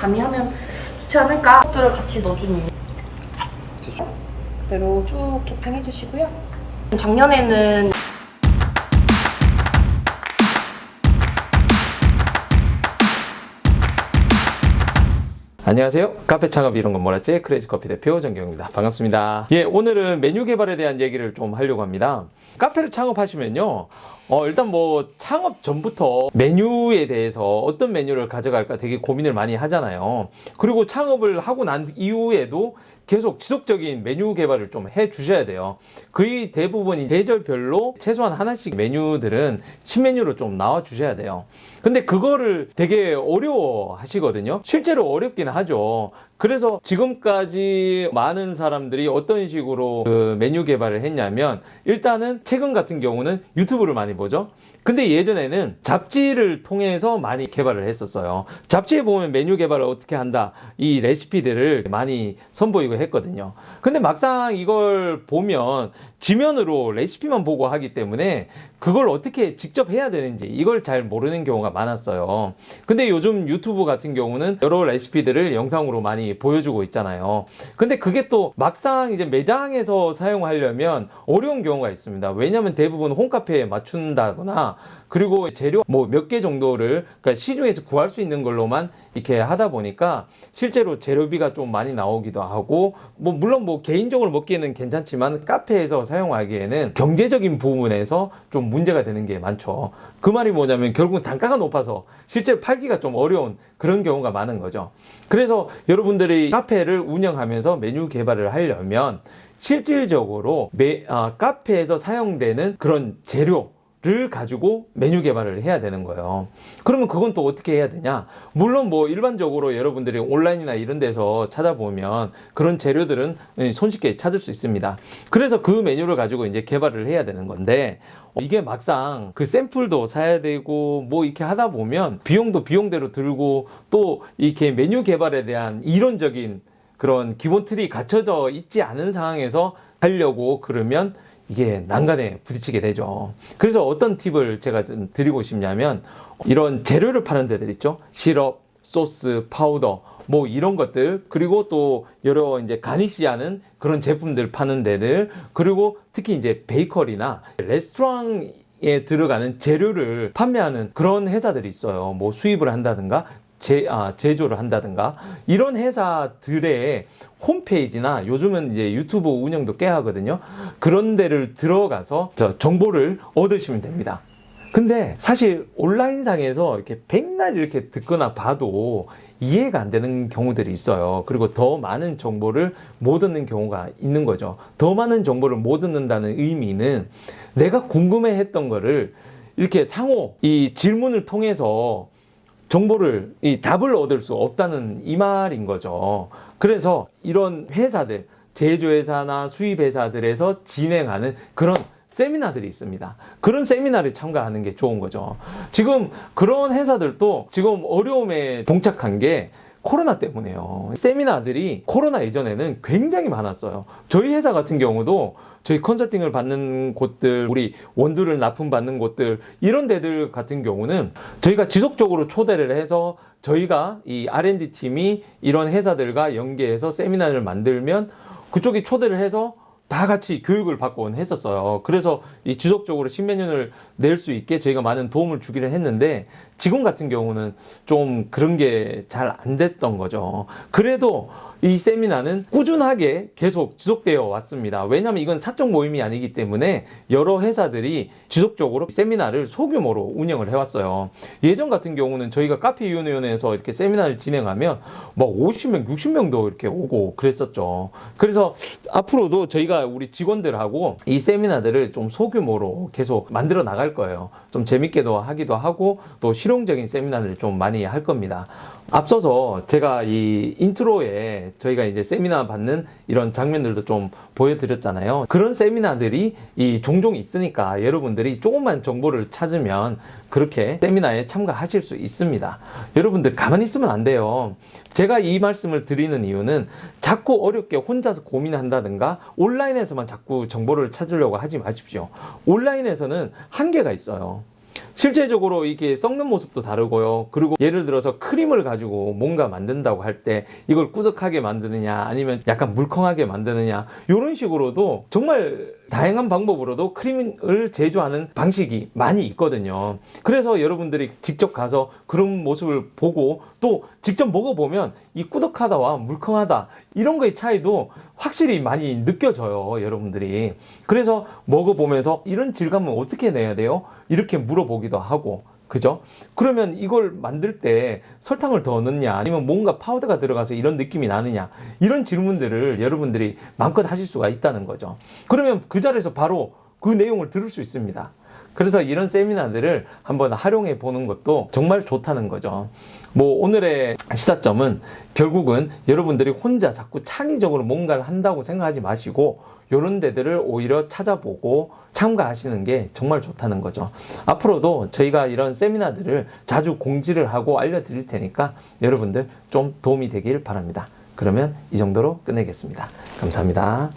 가미하면 좋지 않을까? 것들을 같이 넣어주니 그대로 쭉 토핑해 주시고요. 작년에는 안녕하세요. 카페 창업 이런 건 몰랐지? 크레이지 커피 대표 정경입니다. 반갑습니다. 예, 오늘은 메뉴 개발에 대한 얘기를 좀 하려고 합니다. 카페를 창업하시면요. 어, 일단 뭐 창업 전부터 메뉴에 대해서 어떤 메뉴를 가져갈까 되게 고민을 많이 하잖아요. 그리고 창업을 하고 난 이후에도 계속 지속적인 메뉴 개발을 좀 해 주셔야 돼요. 거의 대부분이 계절별로 최소한 하나씩 메뉴들은 신메뉴로 좀 나와 주셔야 돼요. 근데 그거를 되게 어려워 하시거든요. 실제로 어렵긴 하죠. 그래서 지금까지 많은 사람들이 어떤 식으로 그 메뉴 개발을 했냐면 일단은 최근 같은 경우는 유튜브를 많이 보죠. 근데 예전에는 잡지를 통해서 많이 개발을 했었어요. 잡지에 보면 메뉴 개발을 어떻게 한다. 이 레시피들을 많이 선보이고 했거든요. 근데 막상 이걸 보면 지면으로 레시피만 보고 하기 때문에 그걸 어떻게 직접 해야 되는지 이걸 잘 모르는 경우가 많았어요. 근데 요즘 유튜브 같은 경우는 여러 레시피들을 영상으로 많이 보여주고 있잖아요. 근데 그게 또 막상 이제 매장에서 사용하려면 어려운 경우가 있습니다. 왜냐하면 대부분 홈카페에 맞춘다거나 그리고 재료 뭐 몇 개 정도를 그러니까 시중에서 구할 수 있는 걸로만 이렇게 하다 보니까 실제로 재료비가 좀 많이 나오기도 하고 뭐 물론 뭐 개인적으로 먹기에는 괜찮지만 카페에서 사용하기에는 경제적인 부분에서 좀 문제가 되는 게 많죠. 그 말이 뭐냐면 결국 단가가 높아서 실제로 팔기가 좀 어려운 그런 경우가 많은 거죠. 그래서 여러분들이 카페를 운영하면서 메뉴 개발을 하려면 실질적으로 매, 아, 카페에서 사용되는 그런 재료 를 가지고 메뉴 개발을 해야 되는 거예요. 그러면 그건 또 어떻게 해야 되냐? 물론 뭐 일반적으로 여러분들이 온라인이나 이런 데서 찾아보면 그런 재료들은 손쉽게 찾을 수 있습니다. 그래서 그 메뉴를 가지고 이제 개발을 해야 되는 건데 이게 막상 그 샘플도 사야 되고 뭐 이렇게 하다 보면 비용도 비용대로 들고 또 이렇게 메뉴 개발에 대한 이론적인 그런 기본 틀이 갖춰져 있지 않은 상황에서 하려고 그러면 이게 난간에 부딪히게 되죠. 그래서 어떤 팁을 제가 좀 드리고 싶냐면 이런 재료를 파는 데들 있죠. 시럽, 소스, 파우더, 뭐 이런 것들 그리고 또 여러 이제 가니시하는 그런 제품들 파는 데들 그리고 특히 이제 베이커리나 레스토랑에 들어가는 재료를 판매하는 그런 회사들이 있어요. 뭐 수입을 한다든가 제, 아, 제조를 한다든가 이런 회사들의 홈페이지나 요즘은 이제 유튜브 운영도 꽤 하거든요. 그런 데를 들어가서 저 정보를 얻으시면 됩니다. 근데 사실 온라인상에서 이렇게 백날 이렇게 듣거나 봐도 이해가 안 되는 경우들이 있어요. 그리고 더 많은 정보를 못 얻는 경우가 있는 거죠. 더 많은 정보를 못 얻는다는 의미는 내가 궁금해 했던 거를 이렇게 상호 이 질문을 통해서 정보를 이 답을 얻을 수 없다는 이 말인 거죠. 그래서 이런 회사들 제조회사나 수입회사들에서 진행하는 그런 세미나들이 있습니다. 그런 세미나를 참가하는 게 좋은 거죠. 지금 그런 회사들도 지금 어려움에 봉착한 게 코로나 때문에요. 세미나들이 코로나 이전에는 굉장히 많았어요. 저희 회사 같은 경우도 저희 컨설팅을 받는 곳들, 우리 원두를 납품받는 곳들, 이런 데들 같은 경우는 저희가 지속적으로 초대를 해서 저희가 이 R&D 팀이 이런 회사들과 연계해서 세미나를 만들면 그쪽이 초대를 해서 다 같이 교육을 받곤 했었어요. 그래서 이 지속적으로 신메뉴를 낼수 있게 저희가 많은 도움을 주기를 했는데 지금 같은 경우는 좀 그런 게 잘 안 됐던 거죠. 그래도 이 세미나는 꾸준하게 계속 지속되어 왔습니다. 왜냐하면 이건 사적 모임이 아니기 때문에 여러 회사들이 지속적으로 세미나를 소규모로 운영을 해왔어요. 예전 같은 경우는 저희가 카페위원회에서 이렇게 세미나를 진행하면 막 50명, 60명도 이렇게 오고 그랬었죠. 그래서 앞으로도 저희가 우리 직원들하고 이 세미나들을 좀 소규모로 계속 만들어 나갈 거예요. 좀 재밌게도 하기도 하고 또 실 용적인 세미나를 좀 많이 할 겁니다. 앞서서 제가 이 인트로에 저희가 이제 세미나 받는 이런 장면들도 좀 보여드렸잖아요. 그런 세미나들이 이 종종 있으니까 여러분들이 조금만 정보를 찾으면 그렇게 세미나에 참가하실 수 있습니다. 여러분들 가만히 있으면 안 돼요. 제가 이 말씀을 드리는 이유는 자꾸 어렵게 혼자서 고민한다든가 온라인에서만 자꾸 정보를 찾으려고 하지 마십시오. 온라인에서는 한계가 있어요. 실제적으로 이게 썩는 모습도 다르고요. 그리고 예를 들어서 크림을 가지고 뭔가 만든다고 할 때 이걸 꾸덕하게 만드느냐 아니면 약간 물컹하게 만드느냐 이런 식으로도 정말 다양한 방법으로도 크림을 제조하는 방식이 많이 있거든요. 그래서 여러분들이 직접 가서 그런 모습을 보고 또 직접 먹어보면 이 꾸덕하다와 물컹하다 이런 거의 차이도 확실히 많이 느껴져요, 여러분들이. 그래서 먹어보면서 이런 질감은 어떻게 내야 돼요? 이렇게 물어보기도 하고. 그죠? 그러면 이걸 만들 때 설탕을 더 넣냐, 아니면 뭔가 파우더가 들어가서 이런 느낌이 나느냐, 이런 질문들을 여러분들이 마음껏 하실 수가 있다는 거죠. 그러면 그 자리에서 바로 그 내용을 들을 수 있습니다. 그래서 이런 세미나들을 한번 활용해 보는 것도 정말 좋다는 거죠. 뭐 오늘의 시사점은 결국은 여러분들이 혼자 자꾸 창의적으로 뭔가를 한다고 생각하지 마시고 이런 데들을 오히려 찾아보고 참가하시는 게 정말 좋다는 거죠. 앞으로도 저희가 이런 세미나들을 자주 공지를 하고 알려드릴 테니까 여러분들 좀 도움이 되길 바랍니다. 그러면 이 정도로 끝내겠습니다. 감사합니다.